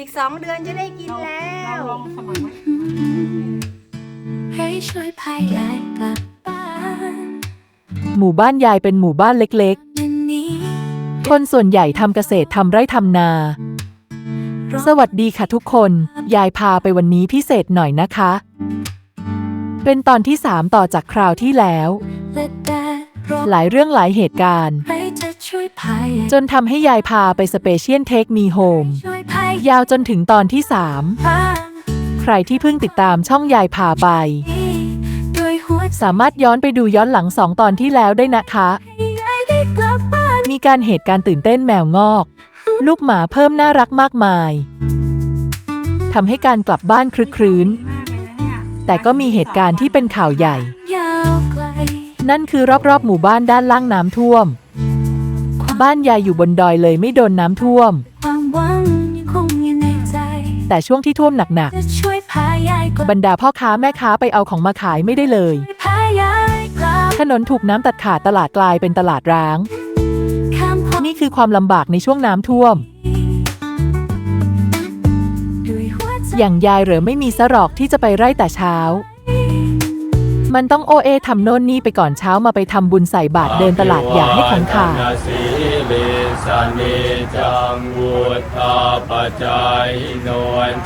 อีกสองเดือนจะได้กินแล้วลองสมัยไหมให้ช่วยพายยายกลับบ้านหมู่บ้านยายเป็นหมู่บ้านเล็กวันนี้ๆ คนส่วนใหญ่ทำเกษตรทำไร่ทำนา สวัสดีค่ะทุกคน ยายพาไปวันนี้พิเศษหน่อยนะคะ เป็นตอนที่ 3 ต่อจากคราวที่แล้ว และแดดร้อนหลายเรื่องหลายเหตุการณ์ ใครจะช่วยพายยายจนทำให้ยายพาไปสเปเชียลเทคมีโฮม ช่วยพา ยาวจนถึงตอนที่บ้าน3ใครที่เพิ่งติดตามช่องยายพาไปด้วยหัวใจสามารถย้อนไปดูย้อนหลังสองตอนที่แล้วได้นะคะ มีการเหตุการณ์ตื่นเต้นแมวงอก ลูกหมาเพิ่มน่ารักมากมายทำให้การกลับบ้านคลึกครื้น แต่ก็มีเหตุการณ์ที่เป็นข่าวใหญ่ นั่นคือรอบๆ หมู่บ้านด้านล่างน้ำท่วม บ้านยายอยู่บนดอยเลยไม่โดนน้ำท่วม แต่ช่วงที่ท่วมหนักๆ บรรดาพ่อค้าแม่ค้าไปเอาของมาขายไม่ได้เลย ถนนถูกน้ำตัดขาดตลาดกลายเป็นตลาดร้าง นี่คือความลำบากในช่วงน้ำท่วม อย่างยายเหรอไม่มีสรอกที่จะไปไร่แต่เช้า มันต้องโอเอทำโน่นนี่ไปก่อนเช้ามาไปทำบุญใส่บาตรเดินตลาดอย่าให้ของขาดนาสีลิสเนจังวุธาปจายโน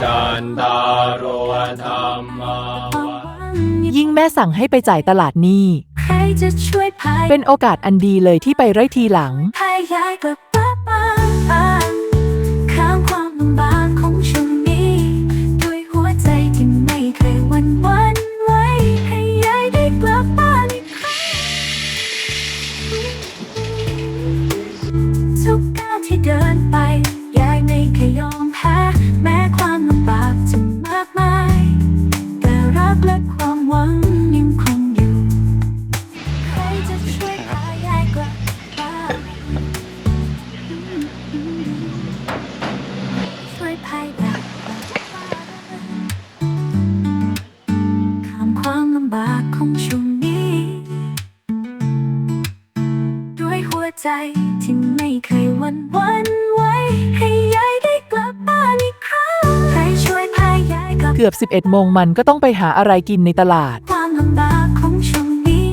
จันตารโรธรรมาวะยิ่งแม่สั่งให้ไปจ่ายตลาดนี่ใครจะช่วยพายเป็นโอกาสอันดีเลยที่ไปไร่ทีหลังพายายกลับบ้านข้ามความลำบาก เคยหวันหวันไหวให้ยายได้กลับบ้านอีกครั้งใครช่วยพายายกลับเกือบ 11 โมงมันก็ต้องไปหาอะไรกินในตลาด ความลำบากของช่วงนี้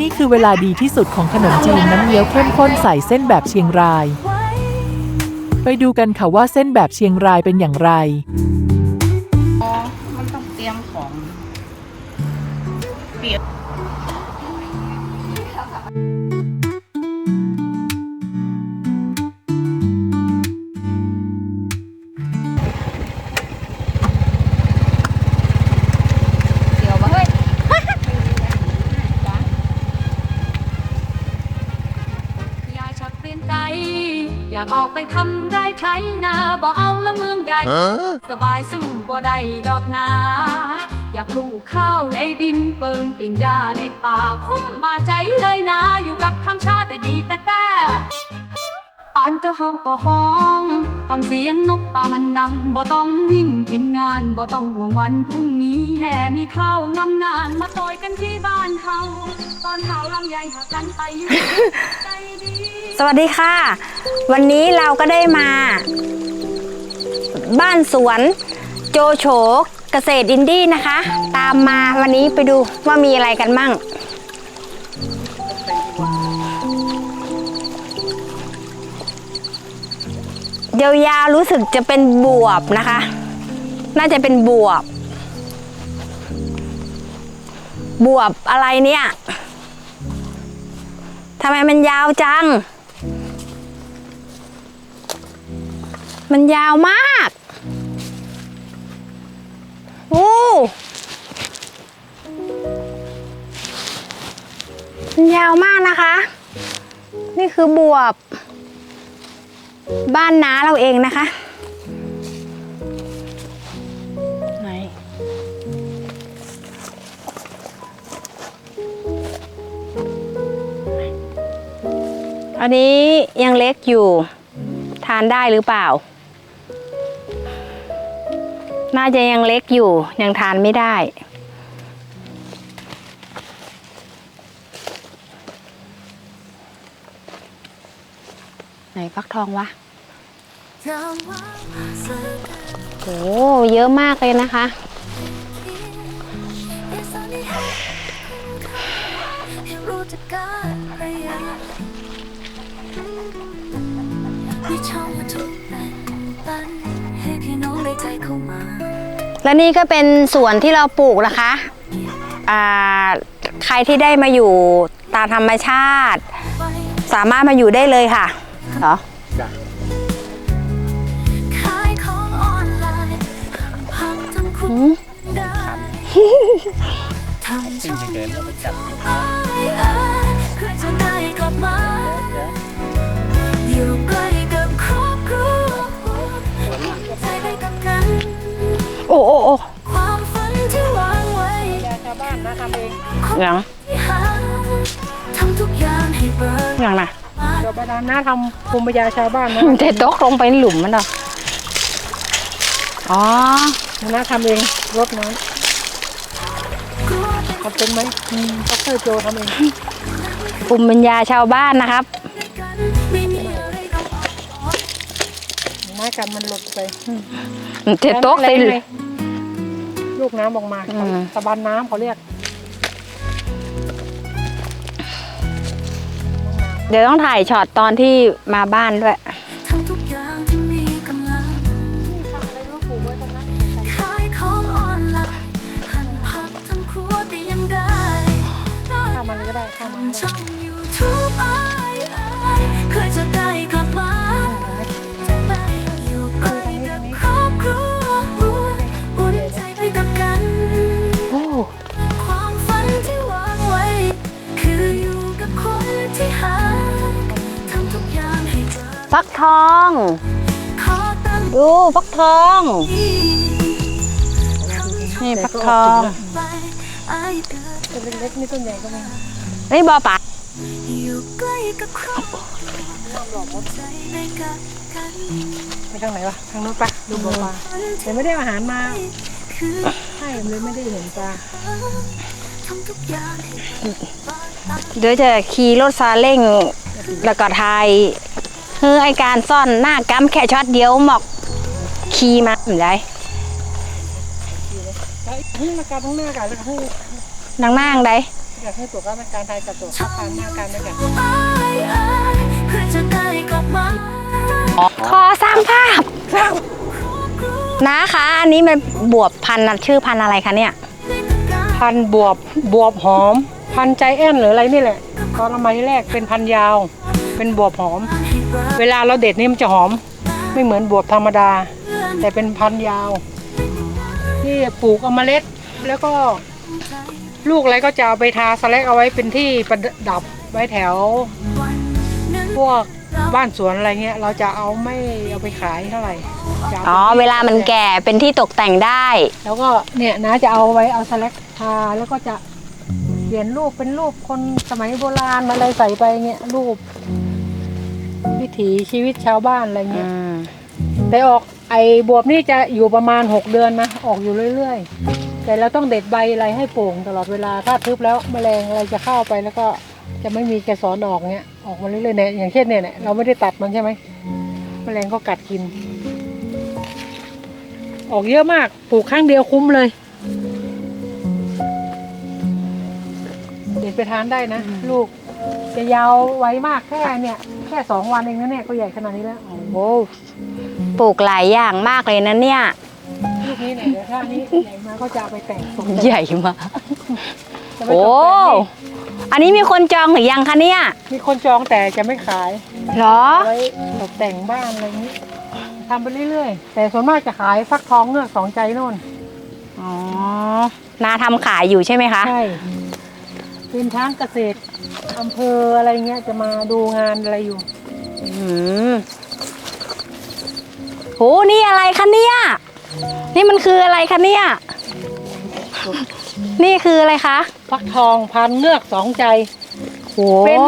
นี่คือเวลาดีที่สุดของขนมจีนน้ำเงี้ยวเข้มข้นใส่เส้นแบบเชียงราย ไว้ไปดูกันค่ะว่าเส้นแบบเชียงรายเป็นอย่างไรอ๋อ ไปทำได้ไถนาบ่เอาละเมืองใหญ่สบายสู้บ่ได้ดอกนา อยากปลูกข้าวในดินเปิงปิ่งยาในป่าพุ่มมาใจเลยนะ อยู่กับธรรมชาติแต่ดีแต่แต่ปานก็ห้องก็ห้อง ฟังเสียงนกป่ามันดังบ่ต้องวิ่งกินงานบ่ต้องห่วงวันพรุ่งนี้แห่มีข้าวงำนานมาต่อยกันที่บ้านเขาตอนข่าวลำใหญ่หากันไปอยู่ใจดีสวัสดีค่ะ วันนี้เราก็ได้มา บ้านสวนโจโฉเกษตรอินดี้นะคะ ตามมาวันนี้ไปดูว่ามีอะไรกันมั่ง ยาวๆรู้สึกจะเป็นบวบนะคะ น่าจะเป็นบวบ บวบอะไรเนี่ยทำไมมันยาวจัง มันยาวมากโอ้มันยาวมากนะคะ นี่คือบวบ บ้านน้าเราเองนะคะ ไหน อันนี้ยังเล็กอยู่ ทานได้หรือเปล่า น่าจะยังเล็กอยู่ ยังทานไม่ได้ ฟักทองวะยามว่างสักโอ้เยอะมากเลยนะคะให้รู้จักการประหยัดมีช่องมาทุกแบ่งปันให้พี่น้องได้ใจเข้ามาและนี่ก็เป็นสวนที่เราปลูกนะคะอ่าใครที่ได้มาอยู่ตามธรรมชาติไว้สามารถมาอยู่ได้เลยค่ะ เหรอขายของออนไลน์พักทั้งคุณหืมได้ทำช่องยูทูบเพื่อจะได้กลับมาอยู่ใกล้กับครอบครัวใจไปกับกัน โอ้โอ้โอ้ความฝันที่วางไว้อย่างที่หาทำทุกอย่างให้เบิกอย่างน่ะ บานเราไปดำน้าทำภูมิปัญญาชาวบ้านนะจะตกลงไปในหลุมมันเหรออ๋อน้าทำเองรดน้กลัวเป็นำทำเป็นไหมอืมดรโจทำเองภูมิปัญญาชาวบ้านนะครับด้วยกันไม่มีอะไรต้องน้ากันมันหลดไปจะตกแรใส่งหลุไหมมลูกน้ำออกมาอืมตะบันน้ำเขาเรียก เดี๋ยวต้องถ่ายช็อตตอนที่มาบ้านด้วย ฟักทองขอตั้งดูฟักทองที่นี่ฟักทองไปไอเดินต้นเล็กๆนี่ต้นใหญ่ก็มีนี่บอปะอยู่ใกล้กับครอบครัวใจไปกับกันไปทางไหนวะทางโน้นปะดูบัวปลาแต่ไม่ได้เอาอาหารมาคือให้มันเลยไม่ได้เห็นปลาทำทุกอย่างให้บ้านตาเดี๋ยวจะขี่รถซาเล้งแล้วก็ถ่าย เฮ้อไอการซ่อนหน้ากำแค่ช็อตเดียวหมอกขี่มาเหมือนไรแล้วให้มาการทั้งหน้ากันแล้วให้นางนางได้อยากให้ตัวการการไทยกับตัวข้าพานหน้ากันด้วยกันไอไอเพื่อจะได้กลับมาขอสร้างภาพนะคะอันนี้มันบวบพันธุ์ชื่อพันธุ์อะไรคะเนี่ย พันธุ์บวบบวบหอม พันธุ์ใจแอนหรืออะไรนี่แหละตอนเรามาที่แรกเป็นพันธุ์ยาว เป็นบวบหอม เวลาเราเด็ดนี่มันจะหอม ไม่เหมือนบวบธรรมดา แต่เป็นพันธุ์ยาว ที่ปลูกเอาเมล็ด แล้วก็ลูกอะไรก็จะเอาไปทาสแลกเอาไว้เป็นที่ประดับไว้แถว พวกบ้านสวนอะไรเงี้ย เราจะเอาไม่เอาไปขายเท่าไหร่จะาอ๋อ เวลามันแก่เป็นที่ตกแต่งได้ แล้วก็เนี่ยนะจะเอาไว้เอาสแลกทาแล้วก็จะเปลี่ยนรูปเป็นรูปคนสมัยโบราณอะไรใส่ไปเงี้ยรูป วิถีชีวิตชาวบ้านอะไรอืเงี้ยมแต่ออกไอ้บวบนี่จะอยู่ประมาณ 6 เดือนนะออกอยู่เรื่อย ๆ แต่เราต้องเด็ดใบอะไรให้โปร่งตลอดเวลาถ้าทึบแล้วแมลงอะไรจะเข้าไปแล้วก็จะไม่มีเกสรออกเงี้ยออกมาเรื่อยๆเนี่ยอย่างเช่นเนี่ยเนี่ยเราไม่ได้ตัดมันใช่ไหมแมลงก็กัดกิน ออกเยอะมากปลูกครั้งเดียวคุ้มเลย เด็ดไปทานได้นะ ลูก จะยาวไวมากแค่เนี่ยแค่สองวันเองนะเนี่ยก็ใหญ่ขนาดนี้แล้วโอ้โหปลูกหลายอย่างมากเลยนะเนี่ยลูกนี้เนี่ยเดี๋ยวถ้านี้ใหญ่มาก็จะเอาไปแต่งตกแต่งใหญ่มากจะไปโอ้ตกแต่งนี่อันนี้มีคนจองหรือยังคะเนี่ย มีคนจองแต่จะไม่ขายเหรอเอาไว้ตกแต่งบ้านอะไรอย่างนี้ทำไปเรื่อยๆ แต่ส่วนมากจะขายฟักทองเงือกสองใจโน่นอ๋อนาทำขายอยู่ใช่ไหมคะ ใช่เป็นช้างเกษตร อำเภออะไรเงี้ยจะมาดูงานอะไรอยู่ อืมโหนี่อะไรคะเนี่ย นี่มันคืออะไรคะเนี่ย นี่คืออะไรคะ ฟักทองพันเงือกสองใจ โหเป็น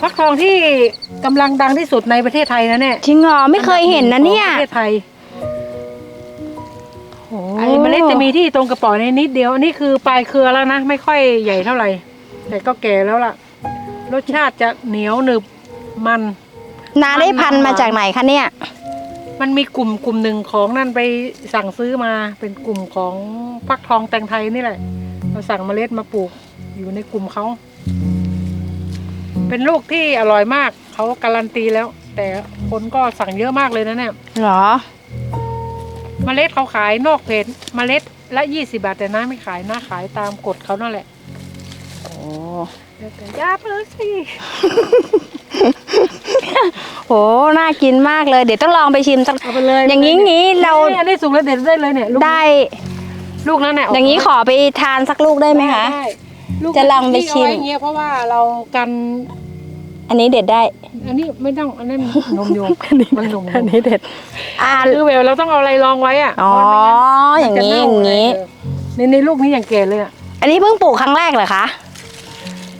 ฟักทองที่กำลังดังที่สุดในประเทศไทยนะเนี่ยจริงเหรอไม่เคยเห็นนะเนี่ยของประเทศไทยโอ้ไอ้เมล็ดจะมีที่ตรงกระป๋องในนิดเดียวอันนี้คือปลายเครือแล้วนะ ไม่ค่อยใหญ่เท่าไหร่ แต่ก็แก่แล้วล่ะ รสชาติจะเหนียวหนึบมัน นาได้พันธุ์มาจากไหนคะเนี่ย มันมีกลุ่มกลุ่มหนึ่งของนั่นไปสั่งซื้อมาเป็นกลุ่มของฟักทองแตงไทยนี่แหละเราสั่งเมล็ดมาปลูกอยู่ในกลุ่มเขา เป็นลูกที่อร่อยมากเขาการันตีแล้ว แต่คนก็สั่งเยอะมากเลยนะเนี่ย เหรอ เมล็ดเขาขายนอกเพจเมล็ดละยี่สิบาทแต่น้าไม่ขายน้าขายตามกฎเขานั่นแหละ โอ้ แล้วแต่ยาไปเลยสิ โห น่ากินมากเลย เดี๋ยวต้องลองไปชิมสักเอาไปเลยอย่างนี้งี้เรานี่อันนี้สุกแล้วเด็ดได้เลยเนี่ยลูกได้ ลูกนั้นเนี่ยอย่างนี้ขอไปทานสักลูกได้ไหมคะ ด้ลูกจะลองไปชิม ที่เอาว้อย่างเงี้ยเพราะว่าเรากันอันนี้เด็ดได้ อันนี้ไม่ต้องอันนั้นนมโยมมันนมโยอันมนี้เด็ด อ่าคือเวลเราต้องเอาอะไรรองไว้อะอ๋อ เพอย่างระนี้มัอย่างนี้นี้ในในลูกนี้อย่างเก๋เลยอะอันนี้เพิ่งปลูกครั้งแรกเหรอคะ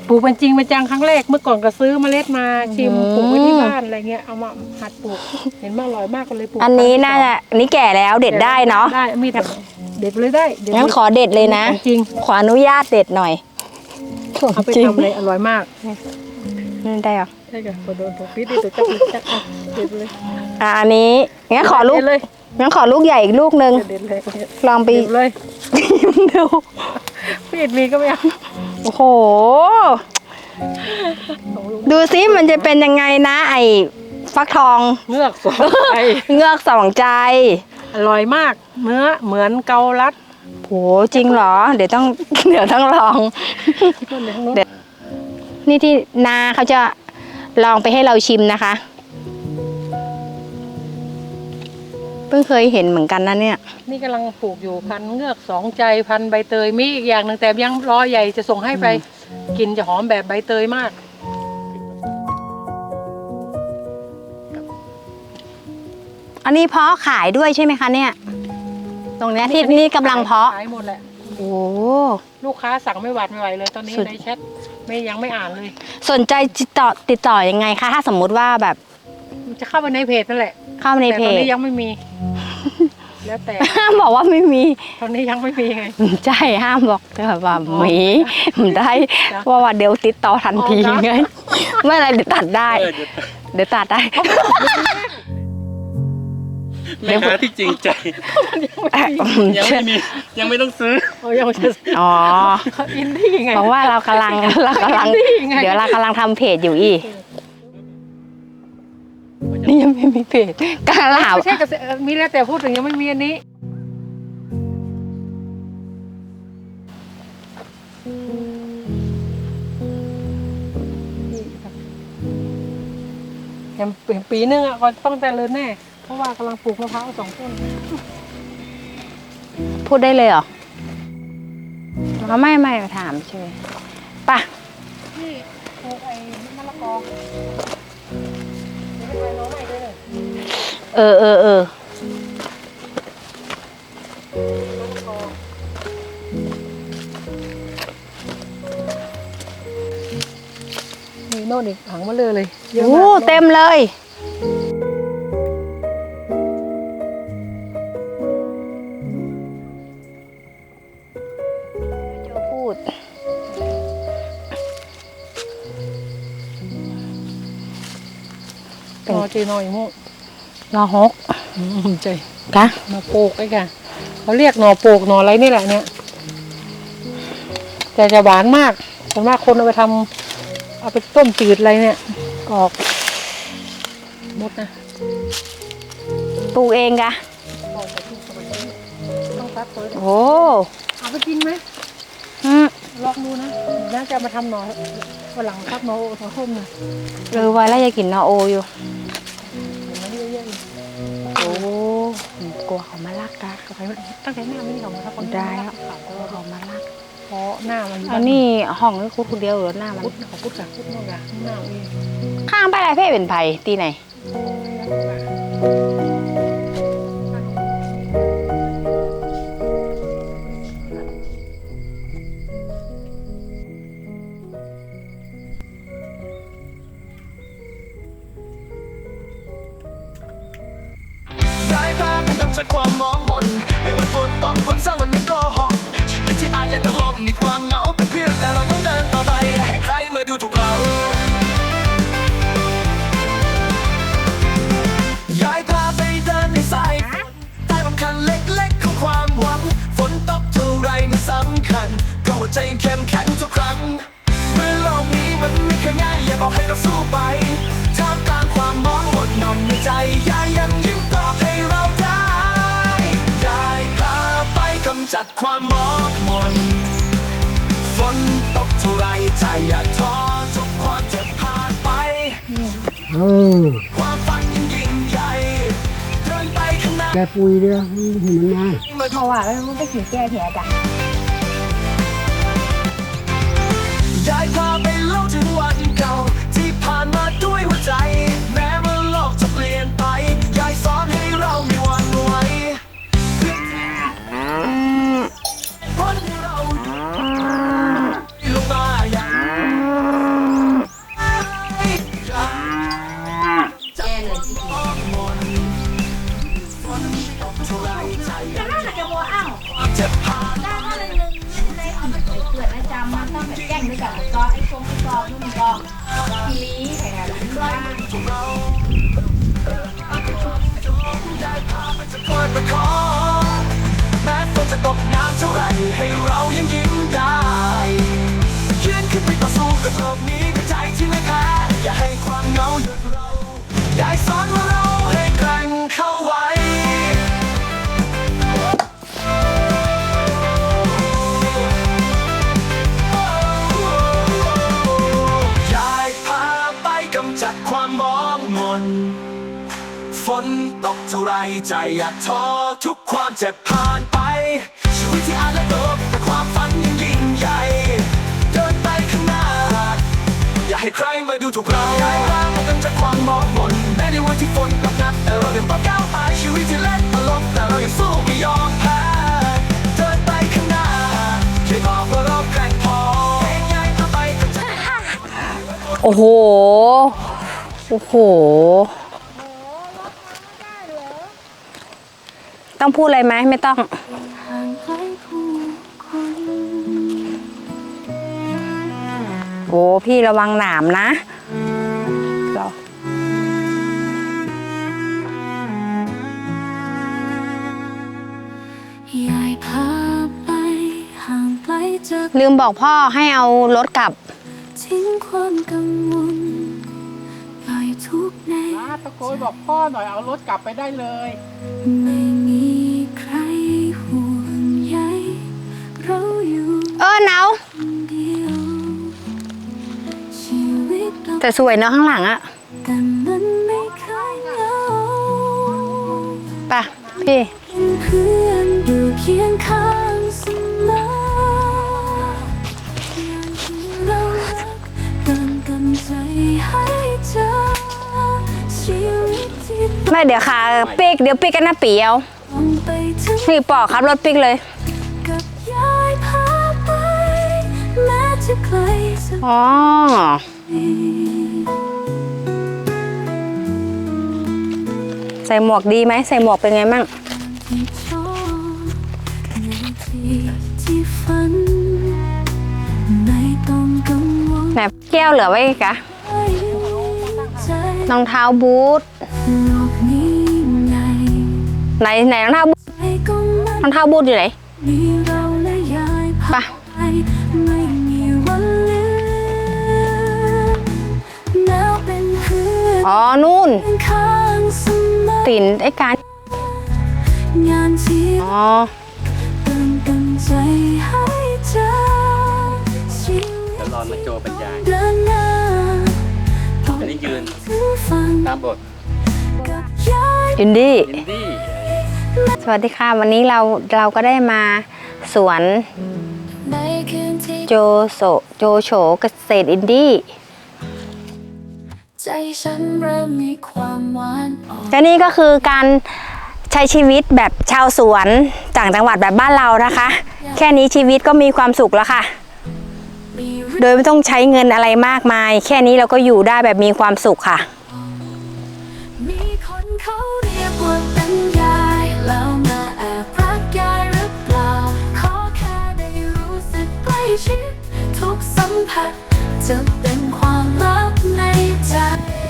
ปลูกเป็นจริงเป็นจังครั้งแรกเมื่อก่อนก็ซื้อเมล็ดมาชิมอืม ปลูกไว้ที่บ้านอะไรเงี้ยเอามาหัดปลูก เห็นว่าอร่อยมากก็เลยปลูกอันนี้น่าจะอันนี้แก่แล้วเด็ดได้เนาะได้มีแต่เด็ดเลยได้เด็ดงั้นขอเด็ดเลยนะจริงขออนุญาตเด็ดหน่อยเอาไปทำเลยอร่อยมากนี่ได้เหรอใช่ค่ะพอโดนถูกพิษนี่ตัวจับจักเอาเด็ดเลยอะอันนี้งั้นขอลูกเด็ดเลยงั้นขอลูกใหญ่อีกลูกนึงเด็ดเลยลองไปเด็ดเลยดูมีดมีก็ไม่เอา โอ้โห ดูซิมันจะเป็นยังไงนะไอ้ฟักทอง เงือกสองใจเงือกสองใจ อร่อยมาก เนื้อเหมือนเกาลัดโหจริงเหรอ เดี๋ยวต้อง เดี๋ยวต้องลอง เดี๋ยวนี่ที่นาเขาจะลองไปให้เราชิมนะคะ พิ่งเคยเห็นเหมือนกันนะเนี่ย นี่กำลังปลูกอยู่พันเงือกสองใจพันใบเตยมีอีกอย่างหนึ่งแต่ยังรอใหญ่จะส่งให้ไปกลินจะหอมแบบใบเตยมาก อันนี้เพาะขายด้วยใช่ไหมคะเนี่ย ตรงเนี้ยที่นี่กำลังเพาะ ขายหมดแหละโอ้ ลูกค้าสั่งไม่หวาดไม่ไหวเลยตอนนี้สุด ในแชทไม่ยังไม่อ่านเลย สนใจติดต่อติดต่อยังไงคะ ถ้าสมมุติว่าแบบมัน จะเข้าไปในเพจนั่นแหละเข้าในแต่เพตอนจ นี้ยังไม่มี แล้วแต่ ห้ามบอกว่าไม่มี ตอนนี้ยังไม่มีไง ใช่ห้ามบอกแต่แบบว่าอ๋อมีมันได้จ้ะ เพราะว่าเดี๋ยวติดต่อทันทีอ๋อจ้ะไงไม่อะไรเดี๋ยวตัดได้ เดี๋ยวตัดได้ แม่ค้าที่จริงใจ ยังไม่มียังไม่ต้องซื้อเอายังไม่จะอ๋อเขาอินดี้ไง เพราะว่าเรากำลังเรากำลัง นี่ไง เดี๋ยวเรากำลังทำเพจอยู่อีก นี่ยังไม่มีเพจกำลังหาไม่ใช่เกษตรเอ่อมีแล้วแต่พูดถึงยังไม่มีอันนี้ ยังปีปีนึงอะก็ต้องแต่เลินแน่ เพราะว่ากำลังปลูกมะพร้าวสองต้นพูดได้เลยเหรออ๋อไม่ไม่ถามเฉยไป่ะนี่ปลูกไอ้มะละกอ เออเออเออมีโน่นอีกถังมาเลยเลยเยอะโอ้กเต็มเลย นอเจนออีโม่นอฮกอืมใจกะหนอโปกไอ้ค่ะเขาเรียกหนอโปกหนออะไรนี่แหละเนี่ยแต่จะหวานมากส่วนมากคนเอาไปทำเอาไปต้มจืดอะไรเนี่ยกอกมดนะปลูกเองกะต้องตัดตัวโอ้เอาไปกินไหมอืมลองดูนะน่าจะมาทำหนอ วันหลังทับหนอหนอส้มนะเออไว้แล้วจะกินนอโออยู่เห็นไหมเยอะๆเลยโอ้กลัวเขามาลักกะก็ไปตั้งแต่หน้าไม่ได้ของมาทับคนได้แล้วขาวกลัวเขามาลักเพราะหน้ามันอันนี้ห้องนี่คุดคนเดียวหรือหน้ามันพุทธเขาพุทธกับพุทธโน่นอะหน้าเองข้างไปอะไรเพ่เป็นไผ่ตีไหนส ใจยังเข้มแข็งทุกครั้งเมื่อโลกนี้มันไม่เคยง่ายอย่าบอกให้เราสู้ไปท่ามกลางความมองหมดนอนในใจยายังยิ้มตอบให้เราได้ ได้พาไปกำจัดความมองมนฝนตกเท่าไรใจอย่าท้อทุกความเจ็บผ่านไป ความฝันยังยิ่งใหญ่เดินไปข้างหน้าแกปุยเด้อมันมันง่ายเพราะว่ามันก็ขี่แก้เถียจ้ะ ได้สอนว่าเราให้แกร่งเข้าไว้ ยายพาไปกำจัดความมองมน ฝนตกเท่าไรใจอยากท้อทุกความเจ็บผ่านไป ชีวิตที่อาจและตกแต่ ให้ใครมาดูถูกเราย้ายร่างมาตั้งจากความมองมนแม้ในวันที่ฝนตกหนักแต่เราเดินต่อก้าวไปชีวิตที่เล็กตลกแต่เรายังสู้ไม่ยอมแพ้เดินไปข้างหน้าแค่บอกว่าเราแกร่งพอเพลงใหญ่พาไปกับใจโอ้โห โอ้โห ต้องพูดอะไรไหมไม่ต้อง อ้พี่ระวังหนามนะเหรอยายพาไปห่างไกลจากลืมบอกพ่อให้เอารถกลับทิ้งความกังวลปล่อยทุกข์ในตะโกนบอกพ่อหน่อยเอารถกลับไปได้เลยไม่มีใครห่วงใยเราอยู่ เออหนา แต่สวยเนอะข้างหลังอะแต่มันไม่เคยเหงาไป่ะพี่เป็นเพื่อนอยู่เคียงข้างเสมออย่างที่เรารักกันกันใจให้เจอชีวิตที่ไม่เดี๋ยวขาปิกเดี๋ยวปิกกันนะปีเอาต้องไปถึง นี่ปอกครับรถปิกเลย กับยายพาไปแม้จะไกลสักอ๋อ ส่หมวกดีไหมใส่หมวกเป็นไงมั่งที่ชอบในที่ที่ฝันไม่ต้องกังวลไหนแก้วเหลือไว้อีกอะใจรองเท้าบูทโลกนี้ใหญ่ไหนไหนรองเท้าบูทใจก็มันรองเท้าบูทอยู่ไหนมีเราและ อนอ๋อ นู่นข้างเสมอตินไอ้การงานที่อ๋อเติมเต็มใจให้เธอชีวิตรอนมาโจบรรยายเดินหน้าอันนี้ยืนถึงฟังตามบทกับยายอินดี้อินดี้สวัสดีค่ะ วันนี้เราเราก็ได้มาสวนในคืนที่โจโซโจโฉเกษตรอินดี้ ใจฉันเริ่มมีความหวานอ่อนและนี่ก็คือการใช้ชีวิตแบบชาวสวนต่างจังหวัดแบบบ้านเรานะคะ แค่นี้ชีวิตก็มีความสุขแล้วค่ะ มีโดยไม่ต้องใช้เงินอะไรมากมาย แค่นี้เราก็อยู่ได้แบบมีความสุขค่ะ มีคนเขาเรียกว่าเป็นยายแล้วมาแอบรักยายหรือเปล่า ขอแค่ได้รู้สึกใกล้ชิดทุกสัมผัสจะเป็นความลับใน ใ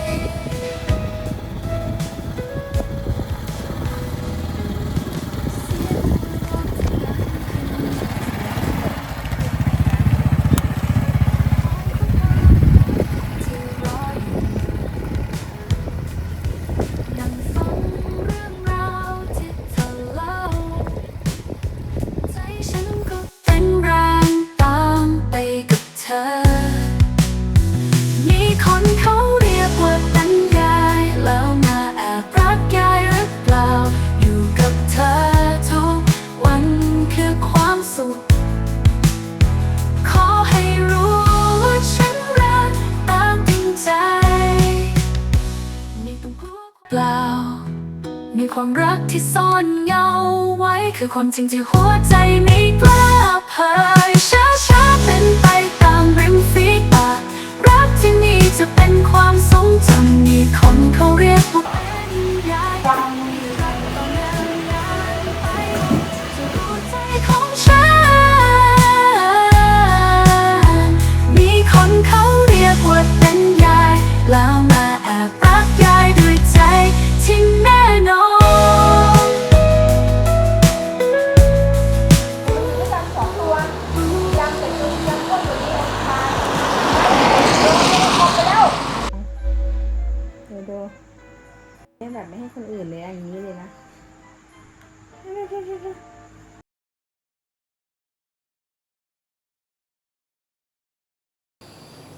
คือความจริงที่หัวใจไม่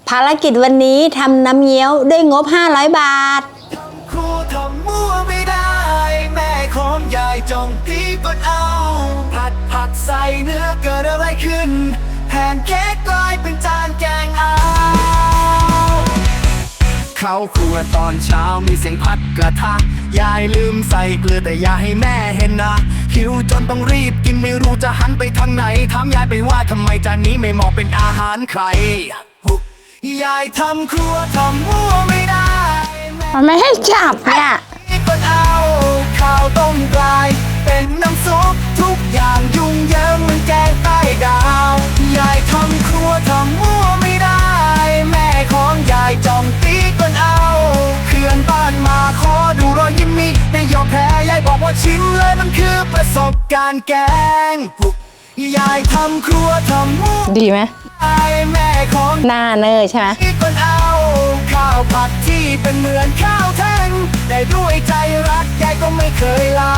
ภารกิจวันนี้ทำน้ำเงี้ยวด้วยงบ 500 บาท ครูทำมั่วไม่ได้ แม่ของยายจองตีกดเอา ผัดผักใส่เนื้อเกิดอะไรขึ้นแผนเค้กกลายเป็นจานแกงเอาเข้าครัวตอนเช้ามีเสียงพัดกระทะ ยายลืมใส่เกลือแต่อย่าให้แม่เห็นนะ หิวจนต้องรีบกินไม่รู้จะหันไปทางไหนถามยายไปว่าทำไมจานนี้ไม่เหมาะเป็นอาหารใคร ยายทำครัวทำมั่วไม่ได้มันไม่ให้จับเนี่ยนี่ก็เอาข้าวต้มกลาย เป็นน้ำซุปทุกอย่างยุ่งเหยิงเหมันแกงใต้ดาว ยายทำครัวทำมั่วไม่ได้ แม่ของยายจอมตีก็เอาเพื่อนบ้านมาขอดูรอยยิ้มมีได้ยอมแพ้ยายบอกว่าชิมเลยมันคือประสบการณ์แกงยายทำครัวทำมั่วดีไหมได้แม่ของ หน้าเนอใช่ไหมที่คนเอาข้าวผัดที่เป็นเหมือนข้าวแท่งแต่ด้วยใจรักยายก็ไม่เคยลา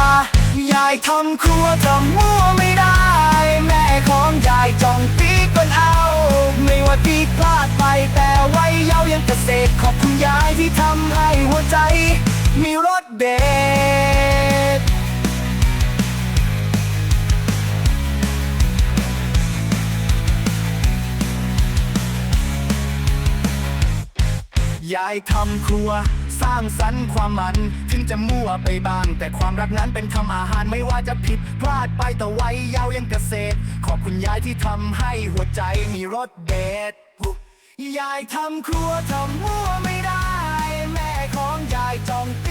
ยายทำครัวทำมั่วไม่ได้ แม่ของยายจองปีก่อนเอา ไม่ว่าที่พลาดไปแต่ไว้เยาว์ยังเกษตรขอบคุณยายที่ทำให้หัวใจ มีรสเด็ด ยายทำครัว สร้างสรรค์ความมัน ถึงจะมั่วไปบ้าง แต่ความรักนั้นเป็นคำอาหารไม่ว่าจะผิดพลาดไปแต่ไว้ยาวยังเกษตร ขอบคุณยายที่ทำให้หัวใจมีรสเด็ดยายทำครัวทำมั่วไม่ได้ แม่ของยายจองต